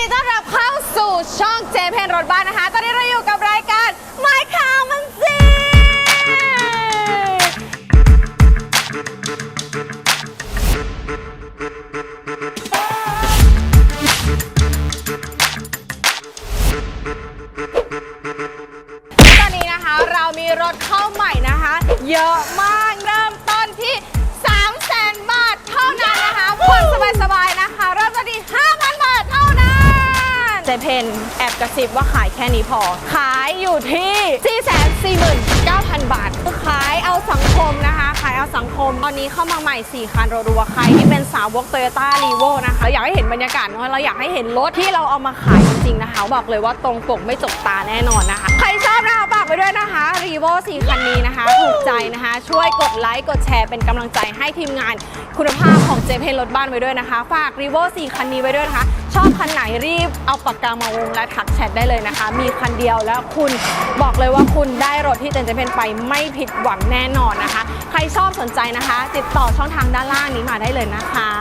ดีต้อนรับเข้าสู่ช่องเจมเพนรถบ้านนะคะ ตอนนี้เราอยู่กับรายการไม้ข่าวมันซีตอนนี้นะคะเรามีรถเข้าใหม่นะคะ เยอะมาก จเพนแอบกระซิบว่าขายแค่นี้พอ ขายอยู่ที่ 449,000 บาท ขายเอาสังคมนะคะ ขายเอาสังคม ตอนนี้เข้ามาใหม่ 4 คันรัวๆใครที่เป็นสาวก Toyota r e v o นะคะอยากให้เห็นบรรยากาศเนอะเราอยากให้เห็นรถที่เราเอามาขายจริงๆนะคะ บอกเลยว่าตรงปกไม่จกตาแน่นอนนะคะ ใคร นะคะ r e v o 4 คันนี้นะคะ ถูกใจนะคะ ช่วยกดไลค์ กดแชร์เป็นกำลังใจให้ทีมงานคุณภาพของเจเพนรถบ้านไว้ด้วยนะคะ ฝาก r e v o 4คันนี้ไว้ด้วยนะคะ ชอบคันไหนรีบเอาปากกามาวงและทักแชทได้เลยนะคะ มีคันเดียวแล้วคุณบอกเลยว่าคุณได้รถที่เจนเจเพนไปไม่ผิดหวังแน่นอนนะคะ ใครชอบสนใจนะคะ ติดต่อช่องทางด้านล่างนี้มาได้เลยนะคะ